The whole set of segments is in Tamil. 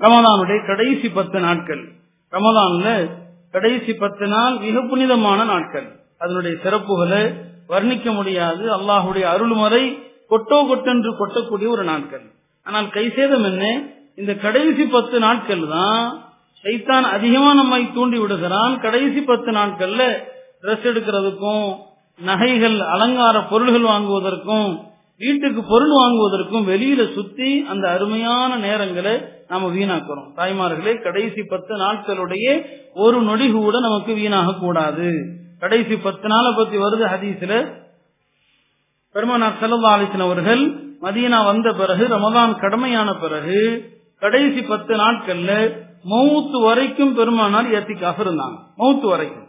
ரமதானுடைய கடைசி பத்து நாட்கள். ரமதான்ல கடைசி பத்து நாள் மிக புனிதமான நாட்கள். அதனுடைய சிறப்புகளை வர்ணிக்க முடியாது. அல்லாஹுடைய அருள்முறை கொட்டோ கொட்டென்று கொட்டக்கூடிய ஒரு நாட்கள். ஆனால் கைசேதம் என்ன? இந்த கடைசி பத்து நாட்கள் தான் சைத்தான் அதிகமா நம்மை தூண்டி விடுகிறான். கடைசி பத்து நாட்கள்ல ட்ரெஸ் எடுக்கிறதுக்கும் நகைகள் அலங்கார பொருள்கள் வாங்குவதற்கும் வீட்டுக்கு பொருள் வாங்குவதற்கும் வெளியில சுத்தி அந்த அருமையான நேரங்களை நாம வீணாக்குறோம். தாய்மார்களே கடைசி பத்து நாட்களுடைய ஒரு நொடி கூட நமக்கு வீணாக கூடாது கடைசி பத்து நாளை பத்தி வருது ஹதீஸ்ல. பெருமனார் செல்லா அலிசன் அவர்கள் மதீனா வந்த பிறகு ரமதான் கடமையான பிறகு கடைசி பத்து நாட்கள்ல மவுத்து வரைக்கும் பெருமானார் ஏத்திக்காக இருந்தாங்க. மௌத்து வரைக்கும்.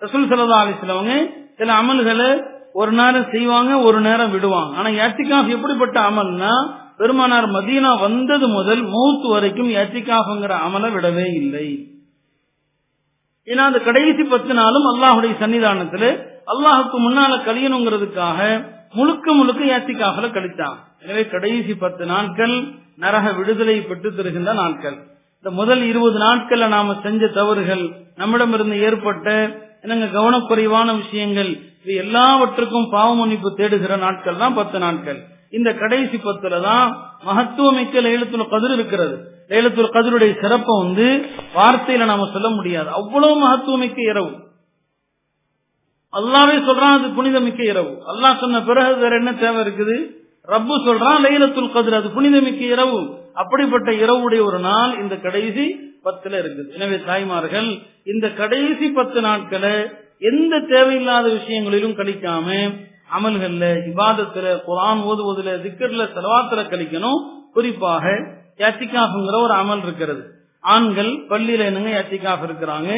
ரசூல் சல்லா அலிஸ்லவங்க சில அமல்களை ஒரு நேரம் செய்வாங்க ஒரு நேரம் விடுவாங்க. ஆனா ஏத்திகாஃப் எப்படிப்பட்ட அமல்னா பெருமானார் மதீனா வந்தது முதல் மௌத்து வரைக்கும் ஏத்திகாஃப்ங்கிற அமலை விடவே இல்லை. ஏன்னா அந்த கடைசி பத்து நாளும் அல்லாஹுடைய சன்னிதானத்துல அல்லாஹுக்கு முன்னால கழியணுங்கிறதுக்காக முழுக்க முழுக்க ஏத்திக்காகல கழித்தான் எனவே கடைசி பத்து நாட்கள் நரக விடுதலை பெற்று தருகின்ற நாட்கள். இந்த முதல் இருபது நாட்கள்ல நாம செஞ்ச தவறுகள் நம்மிடமிருந்து ஏற்பட்ட என்னங்க கவனக்குறைவான விஷயங்கள். இது எல்லாவற்றுக்கும் பாவ மன்னிப்பு தேடுகிற நாட்கள் தான் பத்து நாட்கள். இந்த கடைசி பத்துல தான் மகத்துவமிக்க லைலத்துல கதிர் இருக்கிறது. லைலத்துல கதிருடைய சிறப்பை வந்து வார்த்தையில நாம சொல்ல முடியாது. அவ்வளவு மகத்துவமிக்க இரவு. அல்லாவே சொல்றான் அது புனிதமிக்க இரவு. அல்லா சொன்ன பிறகு வேற என்ன தேவை இருக்குது? ரப்பு சொல்றான் லைலத்துல் கதிர் அது புனிதமிக்க இரவு. அப்படிப்பட்ட இரவுடைய ஒரு நாள் இந்த கடைசி பத்துல இருக்குது. எனவே தாய்மார்கள் இந்த கடைசி பத்து நாட்களை எந்த தேவையில்லாத விஷயங்களிலும் கழிக்காம அமல்கள்ல இபாதத்துல குரான் ஓதுவதுல திக்கர்ல செலவாத்துல கழிக்கணும். குறிப்பாக ஏத்திகாஃபுங்கிற ஒரு அமல் இருக்கிறது. ஆண்கள் பள்ளியில என்னங்க ஏத்திகாஃப் இருக்கிறாங்க?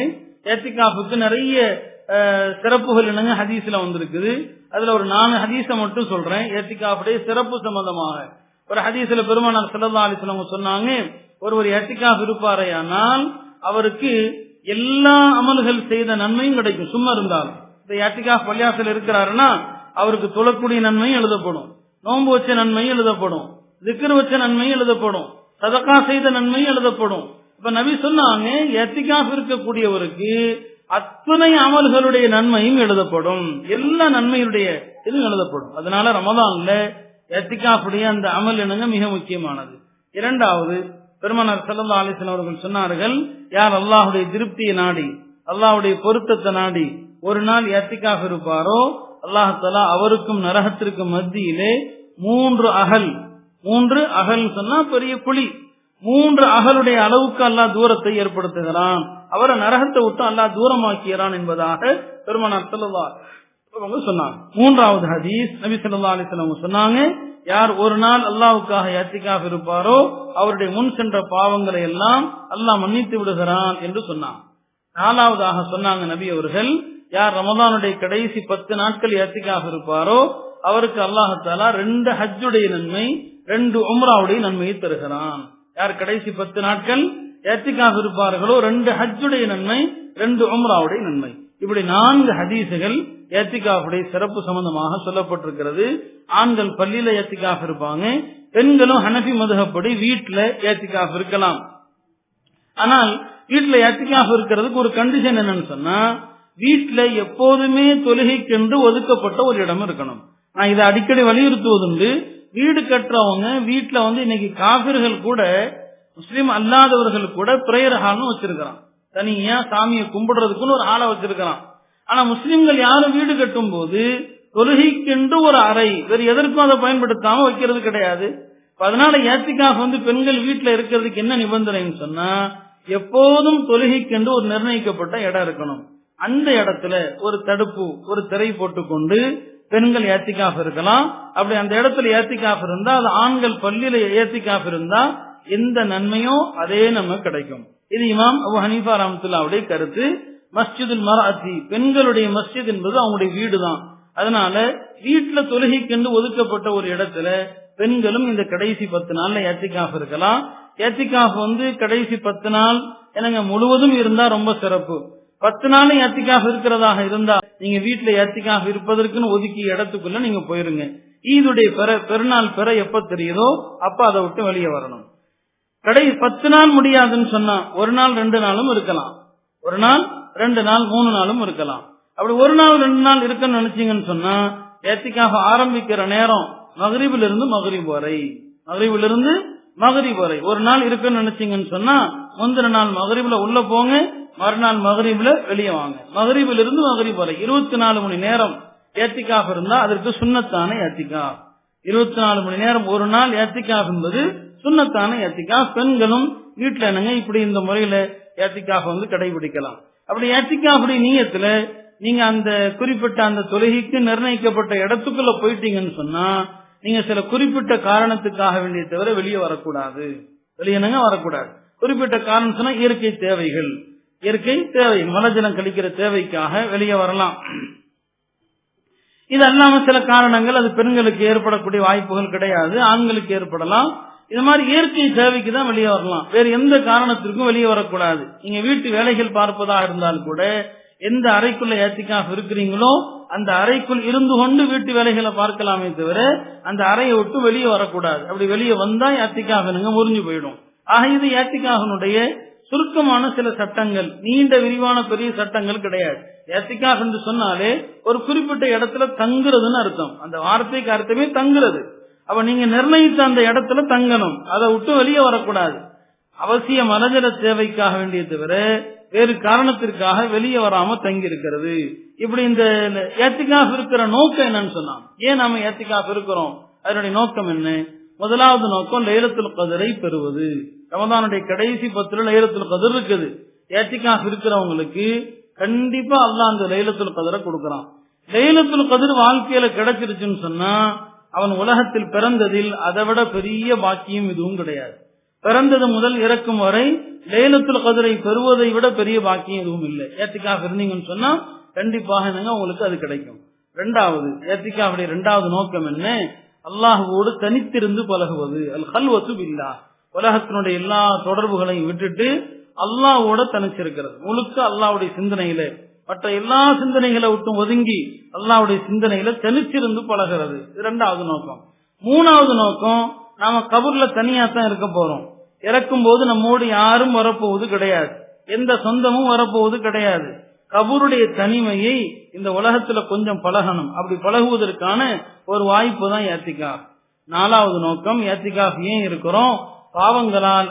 ஏத்திகாஃபுக்கு நிறைய சிறப்புகள் என்னங்க ஹதீஸ்ல வந்திருக்குது. அதுல ஒரு நாலு ஹதீஸ மட்டும் சொல்றேன். ஏத்திகாஃபுடைய சிறப்பு சம்பந்தமாக. ஒரு ஹதீஸ்ல பெருமானார் செல்லல்லா அலிஸ்லவங்க சொன்னாங்க ஒருவர் ஏத்திகாஃப் இருப்பாரையானால் அவருக்கு எல்லா அமல்கள் செய்த நன்மையும் கிடைக்கும். சும்மா இருந்தாலும் இந்த ஏத்திகாஃப் பள்ளியாசல் இருக்கிறாருன்னா அவருக்கு தொழக்கூடிய நன்மையும் எழுதப்படும். நோன்பு வச்ச நன்மையும் எழுதப்படும். திக்கர் வச்ச நன்மையும் எழுதப்படும். சதக்கா செய்த நன்மையும் எழுதப்படும். இப்ப நபி சொன்னாங்க எத்திகாஃப் இருக்கக்கூடியவருக்கு அத்தனை அமல்களுடைய நன்மையும் எழுதப்படும். எல்லா நன்மையுடைய இதுவும் எழுதப்படும். அதனால ரமதான்ல எத்திகாஃபுடைய அந்த அமல் என்னங்க மிக முக்கியமானது. இரண்டாவது பெருமனார் செல்லல்லா அலிசன் அவர்கள் சொன்னார்கள் யார் அல்லாஹுடைய திருப்தியை நாடி அல்லாஹுடைய பொருத்தத்தை நாடி ஒரு நாள் எத்திக்காக இருப்பாரோ அல்லாஹலா அவருக்கும் நரகத்திற்கும் மத்தியிலே மூன்று அகல் மூன்று அகல் சொன்னா பெரிய குழி மூன்று அகலுடைய அளவுக்கு அல்லாஹ் தூரத்தை ஏற்படுத்துகிறான். அவரை நரகத்தை விட்டு அல்லாஹ் தூரமாக்கிறான் என்பதாக பெருமனார் செல்லல்லா அவங்க சொன்னாங்க. மூன்றாவது ஹதீஸ் நபி சொல்லா அலிஸ்லாம் சொன்னாங்க யார் ஒரு நாள் அல்லாவுக்காக யாத்திக்காக இருப்பாரோ அவருடைய முன் சென்ற பாவங்களை எல்லாம் அல்லாஹ் மன்னித்து விடுகிறான் என்று சொன்னான் நாலாவதாக சொன்னாங்க நபி அவர்கள் யார் ரமதானுடைய கடைசி பத்து நாட்கள் யாத்திக்காக இருப்பாரோ அவருக்கு அல்லாஹாலா ரெண்டு ஹஜ்ஜுடைய நன்மை ரெண்டு உம்ராவுடைய நன்மையை தருகிறான். யார் கடைசி பத்து நாட்கள் ஏத்திக்காக இருப்பார்களோ ரெண்டு ஹஜ்ஜுடைய நன்மை ரெண்டு உம்ராவுடைய நன்மை. இப்படி நான்கு ஹதீசுகள் ஏத்திகாஃபுடைய சிறப்பு சம்பந்தமாக சொல்லப்பட்டிருக்கிறது. ஆண்கள் பள்ளியில ஏத்திகாஃப் இருப்பாங்க. பெண்களும் ஹனபி மதுகப்படி வீட்டுல ஏத்திகாஃப் இருக்கலாம். ஆனால் வீட்டுல ஏத்திகாஃப் இருக்கிறதுக்கு ஒரு கண்டிஷன் என்னன்னு சொன்னா வீட்டுல எப்போதுமே தொழுகைக்கென்று ஒதுக்கப்பட்ட ஒரு இடம் இருக்கணும். நான் இதை அடிக்கடி வலியுறுத்துவதுண்டு. வீடு கட்டுறவங்க வீட்டுல வந்து இன்னைக்கு காபிர்கள் கூட முஸ்லீம் அல்லாதவர்கள் கூட பிரேயர் ஹால்னு வச்சிருக்கிறான். தனியா சாமியை கும்பிடுறதுக்குன்னு ஒரு ஆளை வச்சிருக்கிறான். ஆனா முஸ்லிம்கள் யாரும் வீடு கட்டும் போது தொழுகைக்கென்று ஒரு அறை வேறு எதற்கும் அதை பயன்படுத்தாம வைக்கிறது கிடையாது. அதனால ஏத்திக்காக வந்து பெண்கள் வீட்டுல இருக்கிறதுக்கு என்ன நிபந்தனைன்னு சொன்னா எப்போதும் தொழுகைக்கென்று ஒரு நிர்ணயிக்கப்பட்ட இடம் இருக்கணும். அந்த இடத்துல ஒரு தடுப்பு ஒரு திரை போட்டுக்கொண்டு பெண்கள் ஏத்திக்காக இருக்கலாம். அப்படி அந்த இடத்துல ஏத்திக்காக இருந்தா அது ஆண்கள் பள்ளியில ஏத்திக்காக இருந்தா எந்த நன்மையும் அதே நமக்கு கிடைக்கும். இது இமாம் அபு ஹனீஃபா ரஹமத்துல்லாவுடைய கருத்து. மஸ்ஜிதுல் மராத்தி. பெண்களுடைய மஸ்ஜித் என்பது அவங்களுடைய வீடு தான் அதனால வீட்டுல தொழுகைக்கென்று ஒதுக்கப்பட்ட ஒரு இடத்துல பெண்களும் இந்த கடைசி பத்து நாள்ல ஏத்திக்காஃப் இருக்கலாம். ஏத்திக்காஃப் வந்து கடைசி பத்து நாள் எனக்கு முழுவதும் இருந்தா ரொம்ப சிறப்பு. பத்து நாள் ஏத்திக்காஃப் இருக்கிறதாக இருந்தா நீங்க வீட்டுல ஏத்திக்காஃப் இருப்பதற்குன்னு ஒதுக்கி இடத்துக்குள்ள நீங்க போயிருங்க. ஈதுடைய பெற பெருநாள் பெற எப்ப தெரியுதோ அப்ப அதை விட்டு வெளியே வரணும். கடை பத்து நாள் முடியாதுன்னு சொன்னா ஒரு நாள் ரெண்டு நாளும் இருக்கலாம். ஒரு நாள் ரெண்டு நாள் மூணு நாளும் இருக்கலாம். அப்படி ஒரு நாள் ரெண்டு நாள் இருக்குன்னு நினைச்சீங்கன்னு சொன்னா ஏத்திக்காக ஆரம்பிக்கிற நேரம் மகரிபில் இருந்து மகரிப் வரை. மகரிபில் இருந்து மகரிப் வரை. ஒரு நாள் இருக்குன்னு நினைச்சீங்கன்னு சொன்னா முந்தின நாள் மகரிபில் உள்ள போங்க மறுநாள் மகரிபில் வெளியே வாங்க. மகரிபில் இருந்து வரை. இருபத்தி நாலு மணி நேரம் ஏத்திக்காக இருந்தா அதற்கு சுண்ணத்தான ஏத்திக்கா. இருபத்தி நாலு மணி நேரம் ஒரு நாள் ஏத்திக்காக என்பது சுண்ணத்தான ஏத்திக்கா. பெண்களும் வீட்டுல என்னங்க இப்படி இந்த முறையில ஏத்திக்காக வந்து கடைபிடிக்கலாம். அப்படி ஏத்திக்காவுடைய நீயத்துல நீங்க அந்த குறிப்பிட்ட அந்த தொழுகைக்கு நிர்ணயிக்கப்பட்ட இடத்துக்குள்ள போயிட்டீங்கன்னு சொன்னா நீங்க சில குறிப்பிட்ட காரணத்துக்காக வேண்டிய தவிர வெளியே வரக்கூடாது. வெளியனங்க வரக்கூடாது? குறிப்பிட்ட காரணம் சொன்னா இயற்கை தேவைகள். இயற்கை தேவை. மலஜலம் கழிக்கிற தேவைக்காக வெளியே வரலாம். இது அல்லாம சில காரணங்கள். அது பெண்களுக்கு ஏற்படக்கூடிய வாய்ப்புகள் கிடையாது. ஆண்களுக்கு ஏற்படலாம். இது மாதிரி இயற்கை தேவைக்கு தான் வெளியே வரலாம். வேற எந்த காரணத்திற்கும் வெளியே வரக்கூடாது. நீங்க வீட்டு வேலைகள் பார்ப்பதா இருந்தால் கூட எந்த அறைக்குள்ள ஏத்திக்காக இருக்கிறீங்களோ அந்த அறைக்குள் இருந்து கொண்டு வீட்டு வேலைகளை பார்க்கலாமே தவிர அந்த அறையை விட்டு வெளியே வரக்கூடாது. அப்படி வெளியே வந்தா ஏத்திக்காக முறிஞ்சு போயிடும். ஆக இது ஏத்திக்காகனுடைய சுருக்கமான சில சட்டங்கள். நீண்ட விரிவான பெரிய சட்டங்கள் கிடையாது. ஏத்திக்காக என்று சொன்னாலே ஒரு குறிப்பிட்ட இடத்துல தங்குறதுன்னு அர்த்தம். அந்த வார்த்தைக்கு அர்த்தமே தங்குறது. அப்ப நீங்க நிர்ணயித்த அந்த இடத்துல தங்கணும். அதை விட்டு வெளியே வரக்கூடாது. அவசிய மலஜல தேவைக்காக வேண்டிய தவிர வேறு காரணத்திற்காக வெளியே வராம தங்கி இருக்கிறது இப்படி இந்த ஏத்திக்காக இருக்கிற நோக்கம் என்னன்னு சொன்னான். ஏன் நாம ஏத்திக்காக இருக்கிறோம்? அதனுடைய நோக்கம் என்ன? முதலாவது நோக்கம் லைலத்துல் கதிரை பெறுவது. ரமதானுடைய கடைசி பத்துல லைலத்துல் கதிர் இருக்குது. ஏத்திக்காக இருக்கிறவங்களுக்கு கண்டிப்பா அல்லாஹ் அந்த லைலத்துல் கதிரை கொடுக்கறான். லைலத்துல் கதிர் வாழ்க்கையில கிடைச்சிருச்சுன்னு சொன்னா அவன் உலகத்தில் பிறந்ததில் அதைவிட பெரிய பாக்கியம் எதுவும் கிடையாது. பிறந்தது முதல் இறக்கும் வரை லேலத்துல் கதிரை பெறுவதை விட பெரிய பாக்கியம் எதுவும் இல்லை. ஏத்திக்காக இருந்தீங்கன்னு சொன்னா கண்டிப்பாக என்னங்க உங்களுக்கு அது கிடைக்கும். ரெண்டாவது ஏத்திக்காவுடைய ரெண்டாவது நோக்கம் என்ன? அல்லாஹுவோடு தனித்திருந்து பழகுவது. அல் ஹல்வத்து இல்லா உலகத்தினுடைய எல்லா தொடர்புகளையும் விட்டுட்டு அல்லாஹ்வோட தனிச்சிருக்கிறது. முழுக்க அல்லாஹ்வுடைய சிந்தனையில மற்ற எல்லா சிந்தனைகளை விட்டும் ஒதுங்கி அல்லாவுடைய சிந்தனைகளை தெளிச்சிருந்து பழகிறது. இது ரெண்டாவது நோக்கம். மூணாவது நோக்கம் நாம கபூர்ல தனியா தான் இருக்க போறோம். இறக்கும் போது நம்மோடு யாரும் வரப்போவது கிடையாது. எந்த சொந்தமும் வரப்போவது கிடையாது. கபூருடைய தனிமையை இந்த உலகத்துல கொஞ்சம் பழகணும். அப்படி பழகுவதற்கான ஒரு வாய்ப்பு தான் ஏத்திகா நாலாவது நோக்கம் ஏத்திகா ஏன் இருக்கிறோம்? பாவங்களால்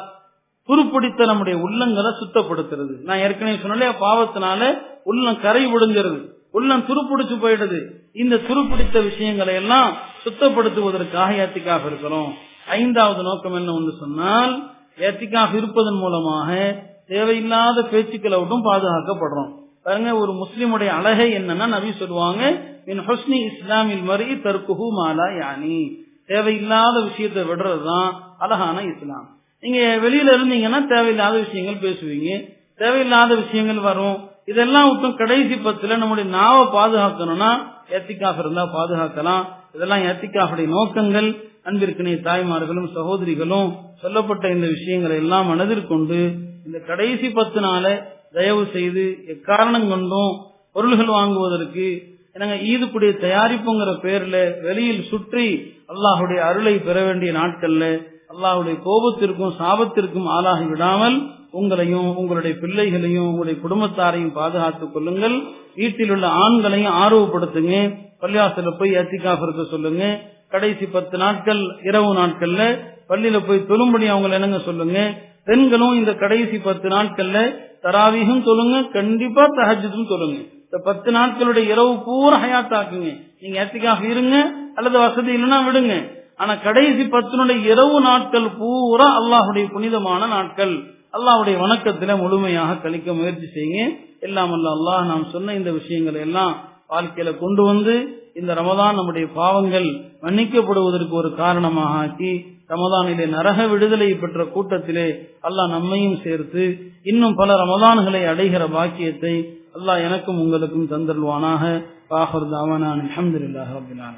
துருப்பிடித்த நம்முடைய உள்ளங்களை சுத்தப்படுத்துறது. நான் ஏற்கனவே சொன்னேன் பாவத்தினால உள்ளம் கரை விடுங்கிறது உள்ளம் துருப்பிடிச்சு போயிடுது. இந்த துருப்பிடித்த விஷயங்களை எல்லாம் சுத்தப்படுத்துவதற்காக ஏத்திக்காக இருக்கிறோம். ஐந்தாவது நோக்கம் என்ன ஒன்று சொன்னால் ஏத்திக்காக இருப்பதன் மூலமாக தேவையில்லாத பேச்சுக்களை விட்டும் பாதுகாக்கப்படுறோம். பாருங்க ஒரு முஸ்லிமுடைய அழகை என்னன்னா நபி சொல்லுவாங்க மின் ஹுஸ்னி இஸ்லாமில் மறி தற்குஹு மாலா யானி. தேவையில்லாத விஷயத்தை விடுறதுதான் அழகான இஸ்லாம். நீங்க வெளியில இருந்தீங்கன்னா தேவையில்லாத விஷயங்கள் பேசுவீங்க. தேவையில்லாத விஷயங்கள் வரும். இதெல்லாம் விட்டும் கடைசி பத்துல நம்முடைய நாவை பாதுகாக்கணும்னா ஏத்திக்காக இருந்தா பாதுகாக்கலாம். இதெல்லாம் ஏத்திக்காவுடைய நோக்கங்கள் அன்பிற்கினை தாய்மார்களும் சகோதரிகளும் சொல்லப்பட்ட இந்த விஷயங்களை எல்லாம் மனதிற்கொண்டு இந்த கடைசி பத்து நாளை தயவு செய்து எக்காரணம் கொண்டும் பொருள்கள் வாங்குவதற்கு என்னங்க ஈதுக்குடைய தயாரிப்புங்கிற பேர்ல வெளியில் சுற்றி அல்லாஹுடைய அருளை பெற வேண்டிய நாட்கள்ல அல்லாஹுடைய கோபத்திற்கும் சாபத்திற்கும் ஆளாகி விடாமல் உங்களையும் உங்களுடைய பிள்ளைகளையும் உங்களுடைய குடும்பத்தாரையும் பாதுகாத்துக் கொள்ளுங்கள். வீட்டில் உள்ள ஆண்களையும் ஆர்வப்படுத்துங்க. பள்ளியாசல போய் எத்திக்காக இருக்க சொல்லுங்க. கடைசி பத்து நாட்கள் இரவு நாட்கள்ல பள்ளியில போய் தொழும்படி அவங்களை என்னங்க சொல்லுங்க. பெண்களும் இந்த கடைசி பத்து நாட்கள்ல தராவியும் சொல்லுங்க. கண்டிப்பா தஹஜுதும் சொல்லுங்க. இந்த பத்து நாட்களுடைய இரவு பூரா ஹயாத்தாக்குங்க. நீங்க எத்திக்காக இருங்க. அல்லது வசதி இல்லைன்னா விடுங்க. ஆனா கடைசி பத்தினுடைய இரவு நாட்கள் பூரா அல்லாஹுடைய புனிதமான நாட்கள். அல்லாஹுடைய வணக்கத்தில முழுமையாக கழிக்க முயற்சி செய்யுங்க. எல்லாம் அல்ல அல்லாஹ் நாம் சொன்ன இந்த விஷயங்களை எல்லாம் வாழ்க்கையில கொண்டு வந்து இந்த ரமதான் நம்முடைய பாவங்கள் மன்னிக்கப்படுவதற்கு ஒரு காரணமாக ஆக்கி ரமதானிலே நரக விடுதலை பெற்ற கூட்டத்திலே அல்லாஹ் நம்மையும் சேர்த்து இன்னும் பல ரமதான்களை அடைகிற பாக்கியத்தை அல்லாஹ் எனக்கும் உங்களுக்கும் தந்தல்வானாக பாஹர் தாவானான் அஹமதுல்லாஹ் ரபிலான